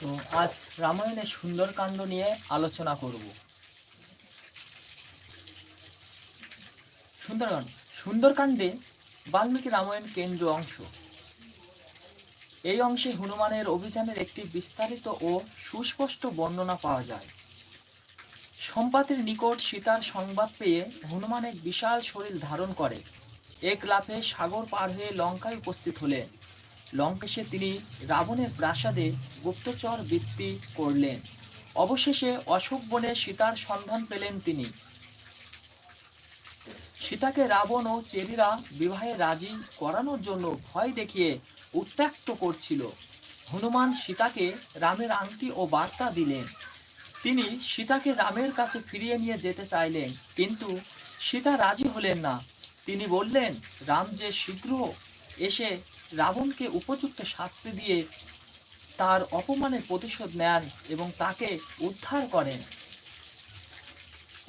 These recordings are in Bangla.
তো আজ রামায়ণের সুন্দরকাণ্ড নিয়ে আলোচনা করব। সুন্দরকাণ্ড সুন্দরকাণ্ডে বাল্মীকি রামায়ণ কেন্দ্র অংশ। এই অংশে হনুমানের অভিযানের একটি বিস্তারিত ও সুস্পষ্ট বর্ণনা পাওয়া যায়। সম্পাতের নিকট সীতার সংবাদ পেয়ে হনুমান এক বিশাল শরীর ধারণ করে। এক লাফে সাগর পার হয়ে লঙ্কায় উপস্থিত হলেন। লঙ্কেশে তিনি রাবণের প্রাসাদে গুপ্তচর বৃত্তি করলেন। অবশেষে অশোক বনে সীতার সন্ধান পেলেন তিনি। সীতাকে রাবণ ও চেরিরা বিবাহে রাজি করানোর জন্য ভয় দেখিয়ে উত্ত্যক্ত করছিল। হনুমান সীতাকে রামের আংটি ও বার্তা দিলেন। তিনি সীতাকে রামের কাছে ফিরিয়ে নিয়ে যেতে চাইলেন, কিন্তু সীতা রাজি হলেন না। তিনি বললেন, রাম যে শীঘ্র এসে রাবণকে উপযুক্ত শাস্তি দিয়ে তার অপমানের প্রতিশোধ নেন এবং তাকে উদ্ধার করেন।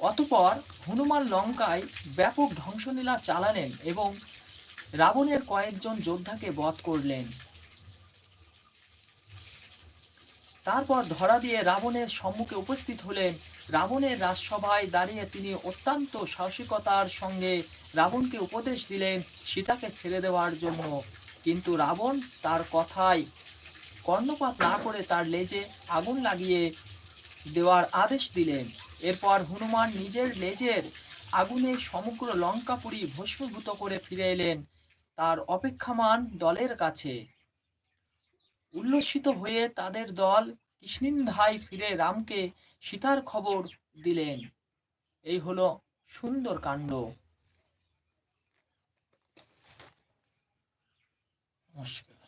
অতপর হনুমান লঙ্কায় ব্যাপক ধ্বংসলীলা চালালেন এবং রাবণের কয়েকজন যোদ্ধাকে বধ করলেন। তারপর ধরা দিয়ে রাবণের সম্মুখে উপস্থিত হলেন। রাবণের রাজসভায় দাঁড়িয়ে তিনি অত্যন্ত সাহসিকতার সঙ্গে রাবণকে উপদেশ দিলেন সীতাকে ছেড়ে দেওয়ার জন্য। কিন্তু রাবণ তার কথায় কর্ণপাত না করে তার লেজে আগুন লাগিয়ে দেওয়ার আদেশ দিলেন। এরপর হনুমান নিজের লেজের আগুনে সমগ্র লঙ্কাপুরী ভস্মীভূত করে ফিরে এলেন তার অপেক্ষামান দলের কাছে। উল্লসিত হয়ে তাদের দল কৃষ্ণিন্ধায় ফিরে রামকে সীতার খবর দিলেন। এই হলো সুন্দর কাণ্ড। Hoşçakalın.